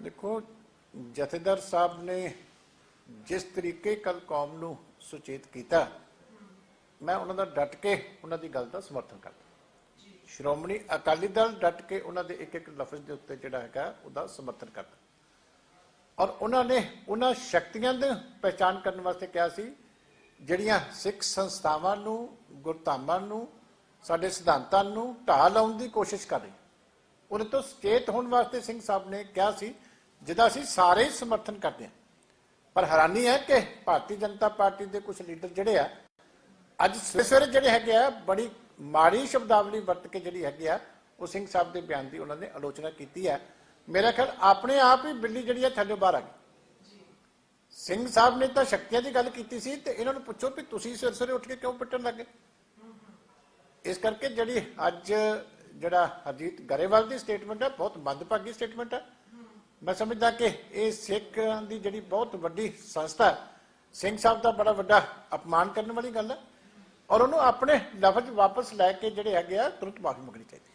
ਦੇਖੋ, ਜਥੇਦਾਰ ਸਾਹਿਬ ਨੇ ਜਿਸ ਤਰੀਕੇ ਕੱਲ ਕੌਮ ਨੂੰ ਸੁਚੇਤ ਕੀਤਾ, ਮੈਂ ਉਹਨਾਂ ਦਾ ਡਟ ਕੇ ਉਹਨਾਂ ਦੀ ਗੱਲ ਦਾ ਸਮਰਥਨ ਕਰਦਾ। ਸ਼੍ਰੋਮਣੀ ਅਕਾਲੀ ਦਲ ਡਟ ਕੇ ਉਹਨਾਂ ਦੇ ਇੱਕ ਇੱਕ ਲਫ਼ਜ਼ ਦੇ ਉੱਤੇ ਜਿਹੜਾ ਹੈਗਾ, ਉਹਦਾ ਸਮਰਥਨ ਕਰਦਾ। ਔਰ ਉਹਨਾਂ ਨੇ ਉਹਨਾਂ ਸ਼ਕਤੀਆਂ ਦੀ ਪਹਿਚਾਨ ਕਰਨ ਵਾਸਤੇ ਕਿਹਾ ਸੀ, ਜਿਹੜੀਆਂ ਸਿੱਖ ਸੰਸਥਾਵਾਂ ਨੂੰ, ਗੁਰਧਾਮਾਂ ਨੂੰ, ਸਾਡੇ ਸਿਧਾਂਤਾਂ ਨੂੰ ਢਾਹ ਲਾਉਣ ਦੀ ਕੋਸ਼ਿਸ਼ ਕਰ ਰਹੀ ਉਹਦੇ ਤੋਂ ਸਚੇਤ ਹੋਣ ਵਾਸਤੇ ਸਿੰਘ ਸਾਹਿਬ ਨੇ ਕਿਹਾ ਸੀ ਜਿਹਦਾ ਅਸੀਂ ਸਾਰੇ ਸਮਰਥਨ ਕਰਦੇ ਹਾਂ। ਪਰ ਹੈਰਾਨੀ ਹੈ ਕਿ ਭਾਰਤੀ ਜਨਤਾ ਪਾਰਟੀ ਦੇ ਕੁਝ ਲੀਡਰ ਜਿਹੜੇ ਆ, ਅੱਜ ਸਵੇਰੇ ਜਿਹੜੇ ਹੈਗੇ ਆ, ਬੜੀ ਮਾੜੀ ਸ਼ਬਦਾਵਲੀ ਵਰਤ ਕੇ ਜਿਹੜੀ ਹੈਗੀ ਆ, ਉਹ ਸਿੰਘ ਸਾਹਿਬ ਦੇ ਬਿਆਨ ਦੀ ਉਹਨਾਂ ਨੇ ਆਲੋਚਨਾ ਕੀਤੀ ਹੈ। ਮੇਰਾ ਖਿਆਲ ਆਪਣੇ ਆਪ ਹੀ ਬਿੱਲੀ ਜਿਹੜੀ ਹੈ ਥੱਲੇ ਬਾਹਰ ਆ ਗਈ। ਸਿੰਘ ਸਾਹਿਬ ਨੇ ਤਾਂ ਸ਼ਕਤੀਆਂ ਦੀ ਗੱਲ ਕੀਤੀ ਸੀ ਤੇ ਇਹਨਾਂ ਨੂੰ ਪੁੱਛੋ ਵੀ ਤੁਸੀਂ ਸਵੇਰੇ ਸਵੇਰੇ ਉੱਠ ਕੇ ਕਿਉਂ ਪਿੱਟਣ ਲੱਗੇ ਇਸ ਕਰਕੇ ਜਿਹੜੀ ਅੱਜ ਜਿਹੜਾ ਹਰਜੀਤ ਗਰੇਵਾਲ ਦੀ ਸਟੇਟਮੈਂਟ ਹੈ ਬਹੁਤ ਮੰਦਭਾਗੀ ਸਟੇਟਮੈਂਟ ਹੈ ਮੈਂ ਸਮਝਦਾ ਕਿ ਇਹ ਸਿੱਖ ਦੀ ਜਿਹੜੀ ਬਹੁਤ ਵੱਡੀ ਸੰਸਥਾ ਹੈ, ਸਿੰਘ ਸਾਹਿਬ ਦਾ ਬੜਾ ਵੱਡਾ ਅਪਮਾਨ ਕਰਨ ਵਾਲੀ ਗੱਲ ਹੈ ਔਰ ਉਹਨੂੰ ਆਪਣੇ ਲਫ਼ਜ਼ ਵਾਪਸ ਲੈ ਕੇ ਜਿਹੜੇ ਹੈਗੇ ਆ ਤੁਰੰਤ ਮਾਫੀ ਮੰਗਣੀ ਚਾਹੀਦੀ